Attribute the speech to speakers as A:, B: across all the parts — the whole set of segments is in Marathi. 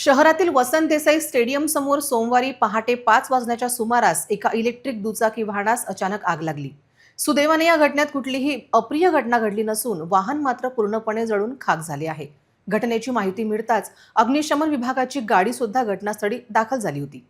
A: शहरातील वसंत देसाई स्टेडियम समोर सोमवारी पहाटे पाच वाजण्याच्या सुमारास एका इलेक्ट्रिक दुचाकी वाहनास अचानक आग लागली. सुदैवाने या घटनेत कुठलीही अप्रिय घटना घडली नसून वाहन मात्र पूर्णपणे जळून खाक झाले आहे. घटनेची माहिती मिळताच अग्निशमन विभागाची गाडी सुद्धा घटनास्थळी दाखल झाली होती.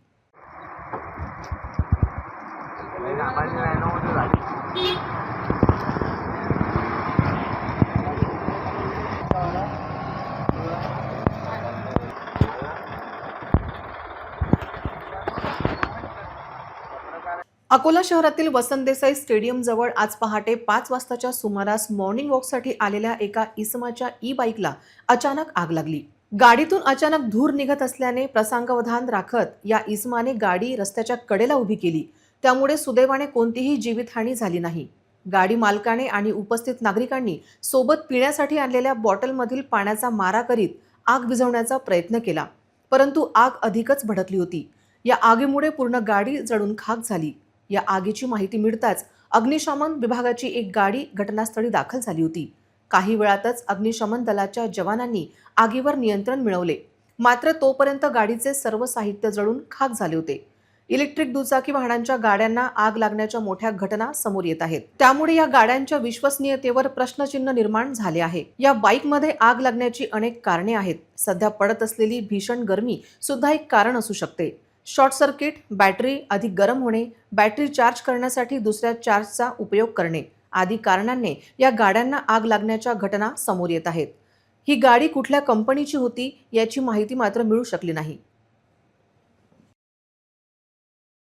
A: अकोला शहरातील वसंत देसाई स्टेडियमजवळ आज पहाटे पाच वाजताच्या सुमारास मॉर्निंग वॉकसाठी आलेल्या एका इसमाच्या ई बाईकला अचानक आग लागली. गाडीतून अचानक धूर निघत असल्याने प्रसंगावधान राखत या इसमाने गाडी रस्त्याच्या कडेला उभी केली. त्यामुळे सुदैवाने कोणतीही जीवितहानी झाली नाही. गाडी मालकाने आणि उपस्थित नागरिकांनी सोबत पिण्यासाठी आणलेल्या बॉटलमधील पाण्याचा मारा करीत आग विझवण्याचा प्रयत्न केला. परंतु आग अधिकच भडकली होती. या आगीमुळे पूर्ण गाडी जळून खाक झाली. या आगीची माहिती मिळताच अग्निशमन विभागाची एक गाडी घटनास्थळी दाखल झाली होती. काही वेळातच अग्निशमन दलाच्या जवानांनी आगीवर नियंत्रण मिळवले. मात्र तोपर्यंत गाडीचे सर्व साहित्य जळून खाक झाले होते. इलेक्ट्रिक दुचाकी वाहनांच्या गाड्यांना आग लागण्याच्या मोठ्या घटना समोर येत आहेत. त्यामुळे या गाड्यांच्या विश्वसनीयतेवर प्रश्नचिन्ह निर्माण झाले आहे. या बाईकमध्ये आग लागण्याची अनेक कारणे आहेत. सध्या पडत असलेली भीषण गरमी सुद्धा एक कारण असू शकते. शॉर्ट सर्किट बॅटरी अधिक गरम होणे बॅटरी चार्ज करण्यासाठी दुसऱ्या चार्जचा उपयोग करणे आदी कारणांनी या गाड्यांना आग लागण्याच्या घटना समोर येत आहेत. ही गाडी कुठल्या कंपनीची होती याची माहिती मात्र मिळू शकली नाही.